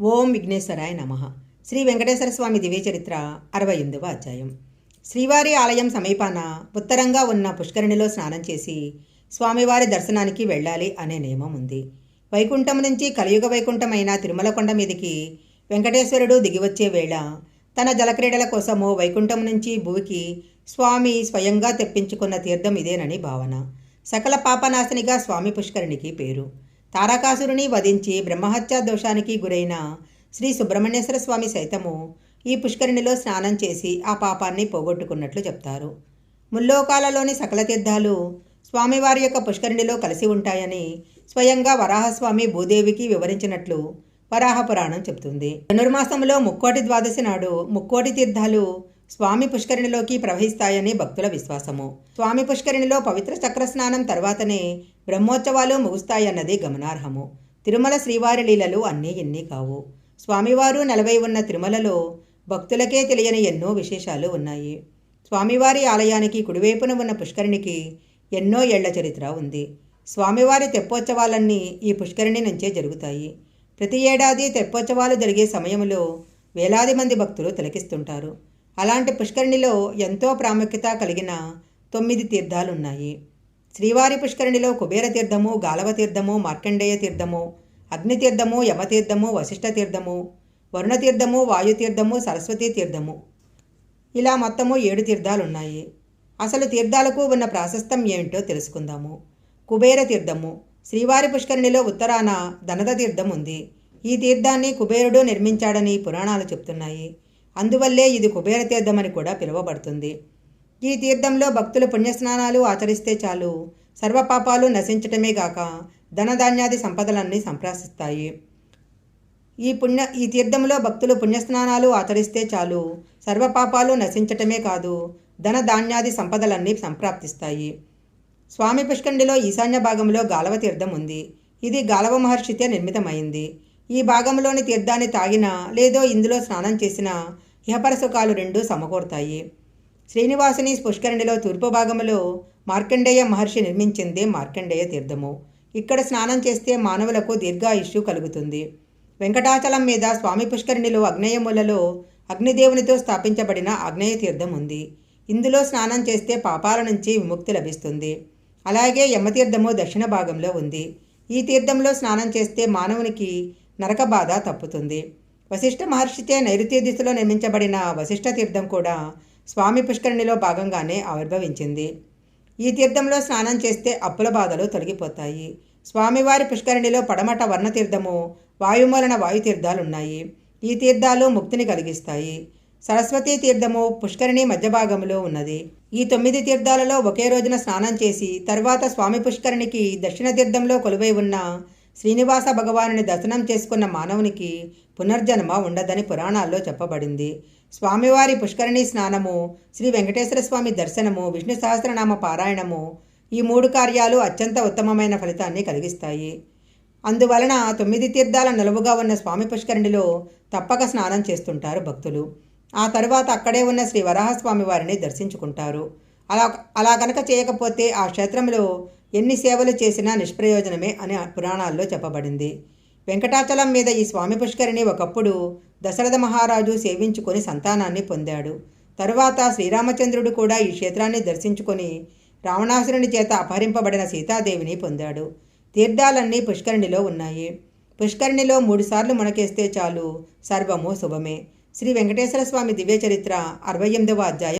ఓం విఘ్నేశ్వరాయ నమ. శ్రీ వెంకటేశ్వర స్వామి దివ్యచరిత్ర అరవై ఎనిమిదవ అధ్యాయం. శ్రీవారి ఆలయం సమీపాన ఉత్తరంగా ఉన్న పుష్కరిణిలో స్నానం చేసి స్వామివారి దర్శనానికి వెళ్ళాలి అనే నియమం ఉంది. వైకుంఠం నుంచి కలియుగ వైకుంఠమైన తిరుమల కొండ మీదికి వెంకటేశ్వరుడు దిగివచ్చే వేళ తన జలక్రీడల కోసము వైకుంఠం నుంచి భూమికి స్వామి స్వయంగా తెప్పించుకున్న తీర్థం ఇదేనని భావన. సకల పాపనాశనిగా స్వామి పుష్కరిణికి పేరు. తారకాసురుని వధించి బ్రహ్మహత్యా దోషానికి గురైన శ్రీ సుబ్రహ్మణ్యేశ్వర స్వామి సైతము ఈ పుష్కరిణిలో స్నానం చేసి ఆ పాపాన్ని పోగొట్టుకున్నట్లు చెప్తారు. ముల్లోకాలలోని సకల తీర్థాలు స్వామివారి యొక్క పుష్కరిణిలో కలిసి ఉంటాయని స్వయంగా వరాహస్వామి భూదేవికి వివరించినట్లు వరాహ పురాణం చెబుతుంది ధనుర్మాసంలో ముక్కోటి ద్వాదశి నాడు ముక్కోటి తీర్థాలు స్వామి పుష్కరిణిలోకి ప్రవహిస్తాయని భక్తుల విశ్వాసము. స్వామి పుష్కరిణిలో పవిత్ర చక్ర స్నానం తర్వాతనే బ్రహ్మోత్సవాలు ముగుస్తాయన్నది గమనార్హము. తిరుమల శ్రీవారి లీలలు అన్నీ ఎన్ని కావు. స్వామివారు నలభై ఉన్న తిరుమలలో భక్తులకే తెలియని ఎన్నో విశేషాలు ఉన్నాయి. స్వామివారి ఆలయానికి కుడివైపున ఉన్న పుష్కరిణికి ఎన్నో ఏళ్ళ చరిత్ర ఉంది. స్వామివారి తెప్పోత్సవాలన్నీ ఈ పుష్కరిణి నుంచే జరుగుతాయి. ప్రతి ఏడాది తెప్పోత్సవాలు జరిగే సమయంలో వేలాది మంది భక్తులు తిలకిస్తుంటారు. అలాంటి పుష్కరిణిలో ఎంతో ప్రాముఖ్యత కలిగిన తొమ్మిది తీర్థాలున్నాయి. శ్రీవారి పుష్కరిణిలో కుబేర తీర్థము గాలవ తీర్థము మార్కండేయ తీర్థము అగ్నితీర్థము యమతీర్థము వశిష్ఠ తీర్థము వరుణ తీర్థము వాయుతీర్థము సరస్వతీ తీర్థము. ఇలా మొత్తము ఏడు తీర్థాలున్నాయి. అసలు తీర్థాలకు ఉన్న ప్రాశస్తం ఏమిటో తెలుసుకుందాము. కుబేర తీర్థము. శ్రీవారి పుష్కరిణిలో ఉత్తరాన ధనద తీర్థం ఉంది ఈ తీర్థాన్ని కుబేరుడు నిర్మించాడని పురాణాలు చెప్తున్నాయి. అందువల్లే ఇది కుబేర తీర్థమని కూడా పిలువబడుతుంది. ఈ తీర్థంలో భక్తులు పుణ్యస్నానాలు ఆచరిస్తే చాలు. సర్వపాపాలు నశించటమే గాక ధనధాన్యాది సంపదలన్నీ సంప్రాసిస్తాయి ఈ పుణ్య ఈ తీర్థంలో భక్తులు పుణ్యస్నానాలు ఆచరిస్తే చాలు. సర్వపాపాలు నశించటమే కాదు ధన ధాన్యాది సంపదలన్నీ సంప్రాప్తిస్తాయి స్వామి పుష్కండిలో ఈశాన్య భాగంలో గాలవ తీర్థం ఉంది. ఇది గాలవ మహర్షితే నిర్మితమైంది. ఈ భాగంలోని తీర్థాన్ని తాగినా లేదో ఇందులో స్నానం చేసినా ఇహపర సుఖాలు రెండూ సమకూరుతాయి. శ్రీనివాసుని పుష్కరిణిలో తూర్పు భాగంలో మార్కండేయ మహర్షి నిర్మించిందే మార్కండేయ తీర్థము. ఇక్కడ స్నానం చేస్తే మానవులకు దీర్ఘాయుష్యు కలుగుతుంది. వెంకటాచలం మీద స్వామి పుష్కరిణిలో అగ్నేయములలో అగ్నిదేవునితో స్థాపించబడిన అగ్నేయ తీర్థం ఉంది. ఇందులో స్నానం చేస్తే పాపాల నుంచి విముక్తి లభిస్తుంది. అలాగే యమతీర్థము దక్షిణ భాగంలో ఉంది. ఈ తీర్థంలో స్నానం చేస్తే మానవునికి నరక బాధ తప్పుతుంది. వశిష్ఠ మహర్షిచే నైరుతి దిశలో నిర్మించబడిన వశిష్ఠ తీర్థం కూడా స్వామి పుష్కరిణిలో భాగంగానే ఆవిర్భవించింది. ఈ తీర్థంలో స్నానం చేస్తే అప్పుల బాధలు తొలగిపోతాయి. స్వామివారి పుష్కరిణిలో పడమట వర్ణతీర్థము వాయుమూలన వాయుతీర్థాలున్నాయి. ఈ తీర్థాలు ముక్తిని కలిగిస్తాయి. సరస్వతీ తీర్థము పుష్కరిణి మధ్య భాగంలో ఉన్నది. ఈ తొమ్మిది తీర్థాలలో ఒకే రోజున స్నానం చేసి తర్వాత స్వామి పుష్కరిణికి దక్షిణ తీర్థంలో కొలువై ఉన్న శ్రీనివాస భగవానుని దర్శనం చేసుకున్న మానవునికి పునర్జన్మ ఉండదని పురాణాల్లో చెప్పబడింది. స్వామివారి పుష్కరిణి స్నానము శ్రీ వెంకటేశ్వర స్వామి దర్శనము విష్ణు సహస్రనామ పారాయణము ఈ మూడు కార్యాలు అత్యంత ఉత్తమమైన ఫలితాన్ని కలిగిస్తాయి. అందువలన తొమ్మిది తీర్థాల నిలువుగా ఉన్న స్వామి పుష్కరిణిలో తప్పక స్నానం చేస్తుంటారు భక్తులు. ఆ తరువాత అక్కడే ఉన్న శ్రీ వరాహస్వామి వారిని దర్శించుకుంటారు. అలా అలా కనుక చేయకపోతే ఆ క్షేత్రంలో ఎన్ని సేవలు చేసినా నిష్ప్రయోజనమే అని పురాణాల్లో చెప్పబడింది. వెంకటాచలం మీద ఈ స్వామి పుష్కరిణి ఒకప్పుడు దశరథ మహారాజు సేవించుకొని సంతానాన్ని పొందాడు. తరువాత శ్రీరామచంద్రుడు కూడా ఈ క్షేత్రాన్ని దర్శించుకొని రావణాసురుని చేత అపహరింపబడిన సీతాదేవిని పొందాడు. తీర్థాలన్నీ పుష్కరిణిలో ఉన్నాయి. పుష్కరిణిలో మూడుసార్లు మునకేస్తే చాలు సర్వము శుభమే. శ్రీ వెంకటేశ్వర స్వామి దివ్య చరిత్ర అరవై ఎనిమిదవ అధ్యాయం